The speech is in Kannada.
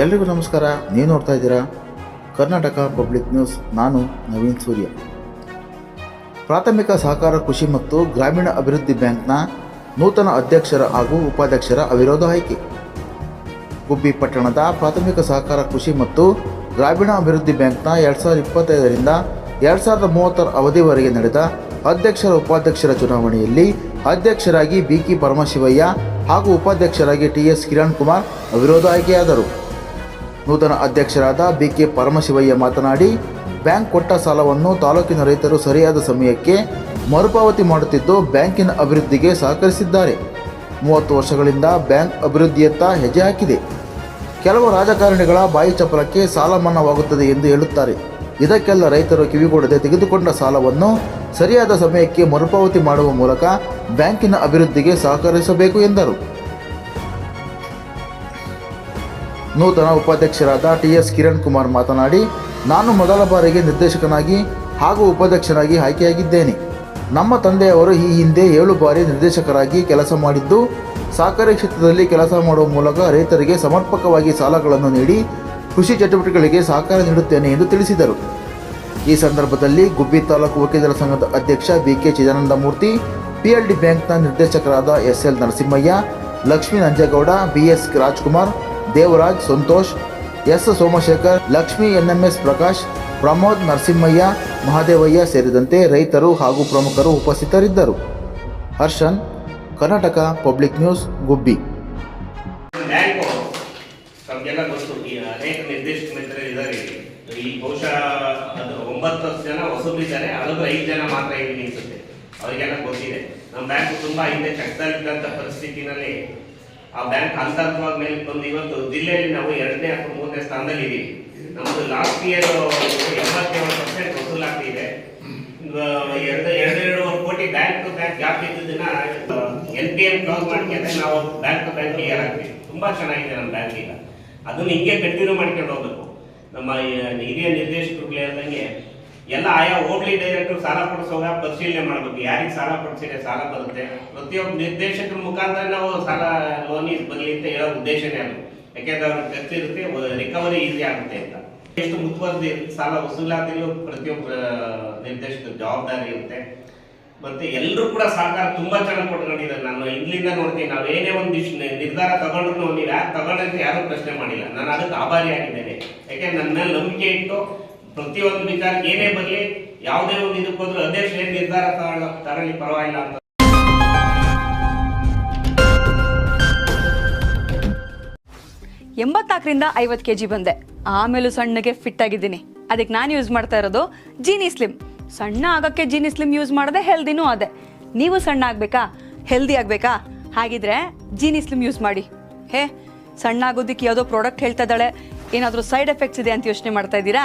ಎಲ್ರಿಗೂ ನಮಸ್ಕಾರ. ನೀವು ನೋಡ್ತಾ ಇದ್ದೀರಾ ಕರ್ನಾಟಕ ಪಬ್ಲಿಕ್ ನ್ಯೂಸ್. ನಾನು ನವೀನ್ ಸೂರ್ಯ. ಪ್ರಾಥಮಿಕ ಸಹಕಾರ ಕೃಷಿ ಮತ್ತು ಗ್ರಾಮೀಣ ಅಭಿವೃದ್ಧಿ ಬ್ಯಾಂಕ್ನ ನೂತನ ಅಧ್ಯಕ್ಷರ ಹಾಗೂ ಉಪಾಧ್ಯಕ್ಷರ ಅವಿರೋಧ ಆಯ್ಕೆ. ಗುಬ್ಬಿ ಪಟ್ಟಣದ ಪ್ರಾಥಮಿಕ ಸಹಕಾರ ಕೃಷಿ ಮತ್ತು ಗ್ರಾಮೀಣ ಅಭಿವೃದ್ಧಿ ಬ್ಯಾಂಕ್ನ ಎರಡು ಸಾವಿರದ ಇಪ್ಪತ್ತೈದರಿಂದ ಎರಡು ಸಾವಿರದ ಮೂವತ್ತರ ಅವಧಿವರೆಗೆ ನಡೆದ ಅಧ್ಯಕ್ಷರ ಉಪಾಧ್ಯಕ್ಷರ ಚುನಾವಣೆಯಲ್ಲಿ ಅಧ್ಯಕ್ಷರಾಗಿ ಬಿ ಕೆ ಪರಮಶಿವಯ್ಯ ಹಾಗೂ ಉಪಾಧ್ಯಕ್ಷರಾಗಿ ಟಿ ಎಸ್ ಕಿರಣ್ ಕುಮಾರ್ ಅವಿರೋಧ ಆಯ್ಕೆಯಾದರು. ನೂತನ ಅಧ್ಯಕ್ಷರಾದ ಬಿ ಕೆ ಪರಮಶಿವಯ್ಯ ಮಾತನಾಡಿ, ಬ್ಯಾಂಕ್ ಕೊಟ್ಟ ಸಾಲವನ್ನು ತಾಲೂಕಿನ ರೈತರು ಸರಿಯಾದ ಸಮಯಕ್ಕೆ ಮರುಪಾವತಿ ಮಾಡುತ್ತಿದ್ದು ಬ್ಯಾಂಕಿನ ಅಭಿವೃದ್ಧಿಗೆ ಸಹಕರಿಸಿದ್ದಾರೆ. ಮೂವತ್ತು ವರ್ಷಗಳಿಂದ ಬ್ಯಾಂಕ್ ಅಭಿವೃದ್ಧಿಯತ್ತ ಹೆಜ್ಜೆ ಹಾಕಿದೆ. ಕೆಲವು ರಾಜಕಾರಣಿಗಳ ಬಾಯಿ ಚಪಲಕ್ಕೆ ಸಾಲ ಮನ್ನಾವಾಗುತ್ತದೆ ಎಂದು ಹೇಳುತ್ತಾರೆ. ಇದಕ್ಕೆಲ್ಲ ರೈತರು ಕಿವಿಗೊಡದೆ ತೆಗೆದುಕೊಂಡ ಸಾಲವನ್ನು ಸರಿಯಾದ ಸಮಯಕ್ಕೆ ಮರುಪಾವತಿ ಮಾಡುವ ಮೂಲಕ ಬ್ಯಾಂಕಿನ ಅಭಿವೃದ್ಧಿಗೆ ಸಹಕರಿಸಬೇಕು ಎಂದರು. ನೂತನ ಉಪಾಧ್ಯಕ್ಷರಾದ ಟಿ ಎಸ್ ಕಿರಣ್ ಕುಮಾರ್ ಮಾತನಾಡಿ, ನಾನು ಮೊದಲ ಬಾರಿಗೆ ನಿರ್ದೇಶಕನಾಗಿ ಹಾಗೂ ಉಪಾಧ್ಯಕ್ಷರಾಗಿ ಆಯ್ಕೆಯಾಗಿದ್ದೇನೆ. ನಮ್ಮ ತಂದೆಯವರು ಈ ಹಿಂದೆ ಏಳು ಬಾರಿ ನಿರ್ದೇಶಕರಾಗಿ ಕೆಲಸ ಮಾಡಿದ್ದು, ಸಹಕಾರಿ ಕ್ಷೇತ್ರದಲ್ಲಿ ಕೆಲಸ ಮಾಡುವ ಮೂಲಕ ರೈತರಿಗೆ ಸಮರ್ಪಕವಾಗಿ ಸಾಲಗಳನ್ನು ನೀಡಿ, ಕೃಷಿ ಚಟುವಟಿಕೆಗಳಿಗೆ ಸಹಕಾರ ನೀಡುತ್ತೇನೆ ಎಂದು ತಿಳಿಸಿದರು. ಈ ಸಂದರ್ಭದಲ್ಲಿ ಗುಬ್ಬಿ ತಾಲೂಕು ವಕೀಲರ ಸಂಘದ ಅಧ್ಯಕ್ಷ ಬಿ ಕೆ ಚಿದಾನಂದಮೂರ್ತಿ ಪಿಎಲ್ಡಿ ಬ್ಯಾಂಕ್ನ ನಿರ್ದೇಶಕರಾದ S L Narasimhaiah, Lakshmi Nanjegowda, B S Rajkumar Devaraj Santosh, S Somashekar, Lakshmi, NMS Prakash, Pramod Narasimhaiah, Mahadevaiah ಸೇರಿದಂತೆ ರೈತರು ಹಾಗೂ ಪ್ರಮುಖರು ಉಪಸ್ಥಿತರಿದ್ದರು. Harshan, Karnataka public news, Gubbi. ಈ ಅನೇಕ ಈ ಬಹುಶಃ ಒಂಬತ್ತು ಜನ ಐದು ಜನ ಮಾತ್ರ ಅವರಿಗೆಲ್ಲ ಗೊತ್ತಿದೆ. ನಮ್ಮ ಬ್ಯಾಂಕ್ ತುಂಬಾ ಹಿಂದೆ ಕಷ್ಟದಲ್ಲಿದ್ದಂಥ ಪರಿಸ್ಥಿತಿನಲ್ಲಿ ಆ ಬ್ಯಾಂಕ್ ಹಂತ ಹಂತವಾಗಿ ಮೇಲೆ ಬಂದು ಇವತ್ತು ಜಿಲ್ಲೆಯಲ್ಲಿ ನಾವು ಎರಡನೇ ಅಥವಾ ಮೂರನೇ ಸ್ಥಾನದಲ್ಲಿ ಇದ್ದೀವಿ ನಮ್ಮದು ಲಾಸ್ಟ್ ಇಯರ್ ಎಂಬತ್ತೇಳು ಪರ್ಸೆಂಟ್ ವಸೂಲಾಗ್ತಿದೆ ಇದೆ. ಎರಡು, ಎರಡೆರಡೂವರೆ ಕೋಟಿ ಬ್ಯಾಂಕ್ ಟು ಬ್ಯಾಂಕ್ ಗ್ಯಾಪ್ ಇದ್ದಿದ್ದನ್ನ ಎನ್ ಪಿ ಎಂ ಕ್ಲೋಸ್ ಮಾಡ್ಕೊಂಡ್ರೆ ನಾವು ಬ್ಯಾಂಕ್ ಟು ಬ್ಯಾಂಕ್ ಕ್ಲಿಯರ್ ಆಗ್ತೀವಿ. ತುಂಬಾ ಚೆನ್ನಾಗಿದೆ ನಮ್ಮ ಬ್ಯಾಂಕ್ ಈಗ. ಅದನ್ನ ಹಿಂಗೆ ಕಂಟಿನ್ಯೂ ಮಾಡ್ಕೊಂಡು ಹೋಗ್ಬೇಕು. ನಮ್ಮ ಹಿರಿಯ ನಿರ್ದೇಶಕರು ಹೇಳ್ದಂಗೆ ಎಲ್ಲ ಆಯಾ ಹೋಟ್ಲಿ ಡೈರೆಕ್ಟರ್ ಸಾಲ ಕೊಡಿಸೋವಾಗ ಪರಿಶೀಲನೆ ಮಾಡಬೇಕು. ಯಾರಿಗೆ ಸಾಲ ಕೊಡಿಸಿದ್ರೆ ಸಾಲ ಬರುತ್ತೆ. ಪ್ರತಿಯೊಬ್ಬ ನಿರ್ದೇಶಕರ ಮುಖಾಂತರ ನಾವು ಸಾಲ, ಲೋನ್ ಬರಲಿ ಅಂತ ಹೇಳೋ ಉದ್ದೇಶನೇ ಅದು. ಯಾಕೆಂದ್ರೆ ಅವ್ರಿಗೆ ಇರುತ್ತೆ ರಿಕವರಿ ಈಸಿ ಆಗುತ್ತೆ ಅಂತ. ಎಷ್ಟು ಮುತುವರ್ಜಿ ಸಾಲ ವಸೂಲಾತಿಯಲ್ಲೂ ಪ್ರತಿಯೊಬ್ಬ ನಿರ್ದೇಶಕರ ಜವಾಬ್ದಾರಿ ಇರುತ್ತೆ. ಮತ್ತೆ ಎಲ್ಲರೂ ಕೂಡ ಸಹಕಾರ ತುಂಬಾ ಚೆನ್ನಾಗಿ ಕೊಟ್ಕೊಂಡಿದ್ದಾರೆ. ನಾನು ಇಲ್ಲಿಂದ ನೋಡ್ತೀನಿ, ನಾವು ಏನೇ ಒಂದು ನಿರ್ಧಾರ ತಗೊಂಡ್ರು ನೀವು ಯಾಕೆ ತಗೊಂಡಂತ ಯಾರು ಪ್ರಶ್ನೆ ಮಾಡಿಲ್ಲ. ನಾನು ಅದಕ್ಕೆ ಆಭಾರಿ ಆಗಿದ್ದೇನೆ. ಯಾಕೆಂದ್ರೆ ನನ್ನ ನಂಬಿಕೆ ಇಟ್ಟು ಪ್ರತಿಯೊಂದು ವಿಚಾರ ಏನೇ ಬರಲಿ, ಯಾವುದೇ ಒಂದು ಇದಕ್ಕೆ ಹೋದ್ರೆ ಅಧ್ಯಕ್ಷ ಏನ್ ನಿರ್ಧಾರ ತಗೊಳ್ಳಿ ಪರವಾಗಿಲ್ಲ ಅಂತ. ಎಂಬತ್ನಾಲ್ಕರಿಂದ ಐವತ್ತು ಕೆ ಜಿ ಬಂದೆ. ಆಮೇಲೂ ಸಣ್ಣಗೆ ಫಿಟ್ ಆಗಿದ್ದೀನಿ. ಅದಕ್ಕೆ ನಾನು ಯೂಸ್ ಮಾಡ್ತಾ ಇರೋದು ಜೀನಿ ಸ್ಲಿಮ್ ಸಣ್ಣ ಆಗೋಕ್ಕೆ ಜೀನಿ ಸ್ಲಿಮ್ ಯೂಸ್ ಮಾಡಿದೆ ಹೆಲ್ದಿನೂ ಅದೇ. ನೀವು ಸಣ್ಣ ಆಗಬೇಕಾ? ಹೆಲ್ದಿ ಆಗಬೇಕಾ? ಹಾಗಿದ್ರೆ ಜೀನಿ ಸ್ಲಿಮ್ ಯೂಸ್ ಮಾಡಿ. ಹೇ, ಸಣ್ಣ ಆಗೋದಕ್ಕೆ ಯಾವುದೋ ಪ್ರಾಡಕ್ಟ್ ಹೇಳ್ತಾ ಇದ್ದಾಳೆ. ಏನಾದರೂ ಸೈಡ್ ಎಫೆಕ್ಟ್ಸ್ ಇದೆ ಅಂತ ಯೋಚನೆ ಮಾಡ್ತಾ ಇದ್ದೀರಾ?